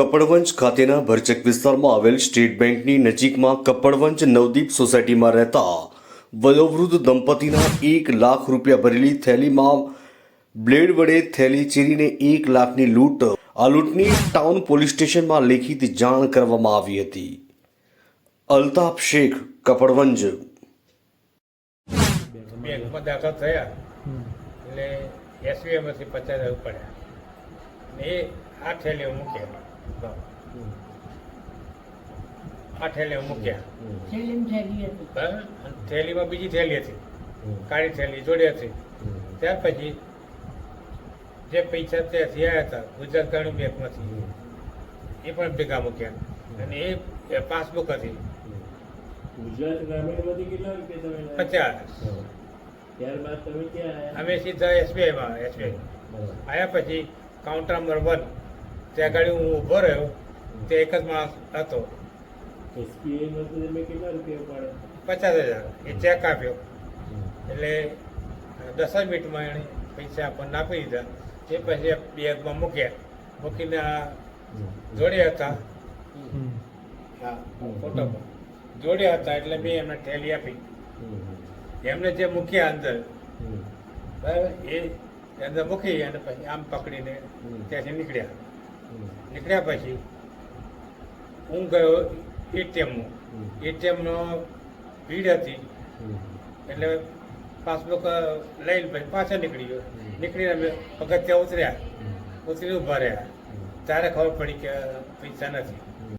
કપડવંજ ખાતેના ભરચક વિસ્તારમાં આવેલ સ્ટેટ બેંકની નજીકમાં કપડવંજ નવદીપ સોસાયટીમાં રહેતા વયોવૃદ્ધ દંપતીના એક લાખ રૂપિયા ભરેલી થેલીમાં બ્લેડ વડે થેલી ચીરીને એક લાખની લૂંટ, આ લૂંટની ટાઉન પોલીસ સ્ટેશનમાં લેખિત જાણ કરવામાં આવી હતી. અલ્તાફ શેખ, કપડવંજ. બેંકમાં દાખલ થયા. એટલે એસબીઆઈમાંથી પચાસ હજાર પડ્યા. એ આ થેલીઓ મૂક્યા. આ થેલીઓ મૂક્યા. થેલીમ થેલીમાં બીજી થેલી હતી. કાળી થેલી જોડી હતી. ત્યાર પછી જે પૈસા ત્યાંથી આવ્યા હતા ગુજરાત ગ્રામીણ બેંકમાંથી એ પણ ભેગા મૂક્યા. અને એ પાસબુક હતી. ગુજરાત ગ્રામીણમાંથી કેટલા રૂપિયા તમે પચાસ. ત્યારબાદ તમે ક્યાં અમે સીધા એસબીઆઈમાં એસબીઆઈ. આવ્યા પછી કાઉન્ટર નંબર વન ત્યાં આગળ હું ઊભો રહ્યો તે એક જ માણસ હતો? પચાસ હજાર. એ ચેક આપ્યો. એટલે દસ જ મિનિટમાં એણે પૈસા આપણને આપી દીધા. એ પછી બેગમાં મૂક્યા. મૂકીને આ જોડ્યા જોડે હતા. હા ફોટોમાં જોડે હતા એટલે મેં એમને થેલી આપી. એમને જે મૂક્યા અંદર બરાબર એ અંદર મૂકી અને પછી આમ પકડીને ત્યાંથી નીકળ્યા. નીકળ્યા પછી હું ગયો એટીએમનું એટીએમનો ભીડ હતી. એટલે પાસબુક લઈને પછી પાછા નીકળી ગયો. નીકળીને અમે પગથિયા ઉતર્યા. ઉતરી ઊભા રહ્યા. ત્યારે ખબર પડી કે પૈસા નથી.